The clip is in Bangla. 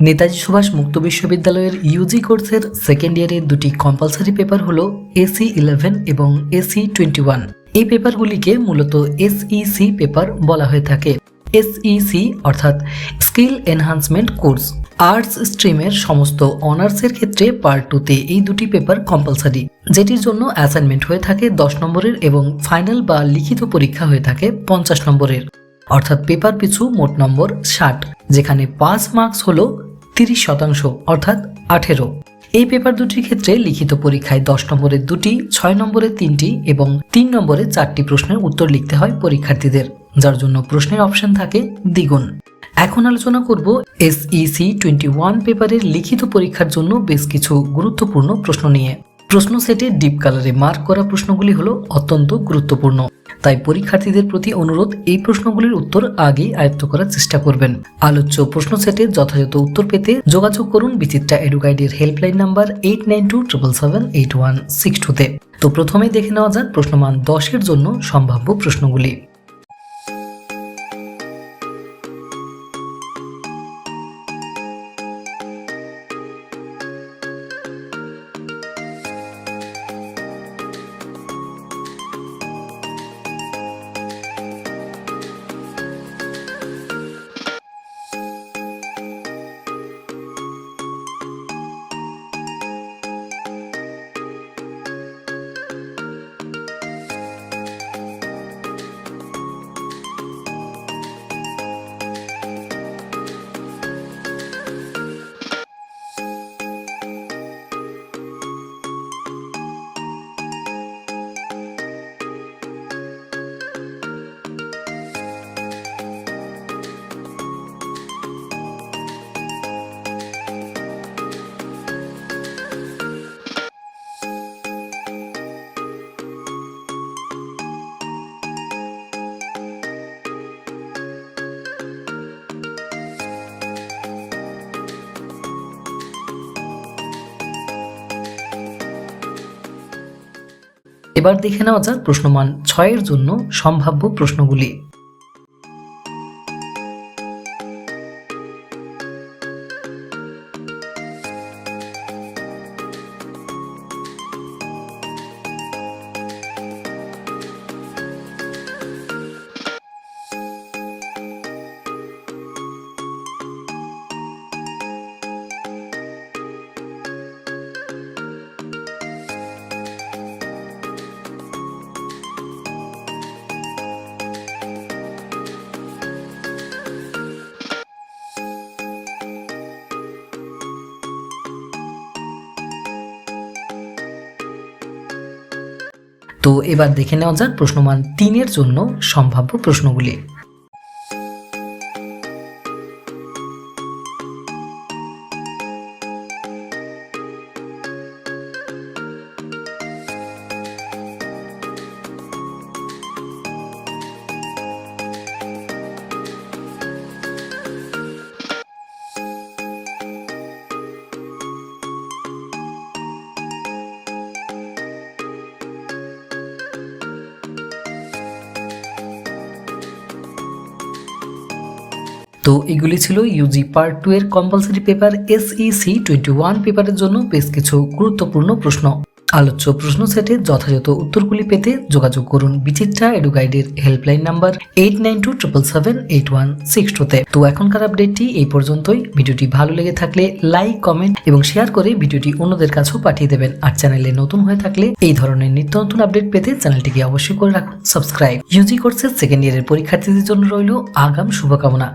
নেতাজি সুভাষ মুক্ত বিশ্ববিদ্যালয়ের ইউজি কোর্সের সেকেন্ড ইয়ারের দুটি কম্পালসারি পেপার হলো এসি ইলেভেন এবং এসি টোয়েন্টি ওয়ান এই পেপারগুলিকে মূলত এসইসি পেপার বলা হয়ে থাকে। এসইসি অর্থাৎ স্কিল এনহান্সমেন্ট কোর্স আর্টস স্ট্রিমের সমস্ত অনার্সের ক্ষেত্রে পার্ট টুতে এই দুটি পেপার কম্পালসারি যেটির জন্য অ্যাসাইনমেন্ট হয়ে থাকে দশ নম্বরের এবং ফাইনাল বা লিখিত পরীক্ষা হয়ে থাকে পঞ্চাশ নম্বরের। অর্থাৎ পেপার পিছু মোট নম্বর ষাট, যেখানে পাস মার্কস হলো তিরিশ শতাংশ, অর্থাৎ আঠেরো। এই পেপার দুটির ক্ষেত্রে লিখিত পরীক্ষায় দশ নম্বরের দুটি, ছয় নম্বরে তিনটি এবং তিন নম্বরে চারটি প্রশ্নের উত্তর লিখতে হয় পরীক্ষার্থীদের, যার জন্য প্রশ্নের অপশন থাকে দ্বিগুণ। এখন আলোচনা করব এসইসি টোয়েন্টি ওয়ান পেপারের লিখিত পরীক্ষার জন্য বেশ কিছু গুরুত্বপূর্ণ প্রশ্ন নিয়ে। প্রশ্ন সেটে ডিপ কালারে মার্ক করা প্রশ্নগুলি হলো অত্যন্ত গুরুত্বপূর্ণ। তাই পরীক্ষার্থীদের প্রতি অনুরোধ, এই প্রশ্নগুলির উত্তর আগে আয়ত্ত করার চেষ্টা করবেন। আলোচ্য প্রশ্ন সেটে যথাযথ উত্তর পেতে যোগাযোগ করুন Bichitra এডুকাইডের helpline number eight nine two triple seven eight one six টুতে তো প্রথমে দেখে নেওয়া যাক প্রশ্নমান দশের জন্য সম্ভাব্য প্রশ্নগুলি। এবার দেখে নেওয়া যাক প্রশ্নমান ছয়ের জন্য সম্ভাব্য প্রশ্নগুলি। তো এবার দেখে নেওয়া যাক প্রশ্নমান তিনের জন্য সম্ভাব্য প্রশ্নগুলি। তো এগুলি ছিল ইউজি পার্ট টু এর compulsory paper SEC twenty one পেপারের জন্য বেশ কিছু গুরুত্বপূর্ণ প্রশ্ন। আলোচ্য প্রশ্ন সেটে যথাযথ উত্তরগুলি পেতে যোগাযোগ করুন Bichitra এডুগাইডের helpline number eight nine two triple seven eight one six টুতে তো। এখনকার আপডেটটি এই পর্যন্তই। ভিডিওটি ভালো লেগে থাকলে লাইক কমেন্ট এবং শেয়ার করে ভিডিওটি অন্যদের কাছেও পাঠিয়ে দেবেন। আর চ্যানেলে নতুন হয়ে থাকলে এই ধরনের নিত্য নতুন আপডেট পেতে চ্যানেলটিকে অবশ্যই করে রাখুন। সাবস্ক্রাইব ইউজি কোর্সের সেকেন্ড ইয়ারের পরীক্ষার্থীদের জন্য রইল আগাম শুভকামনা।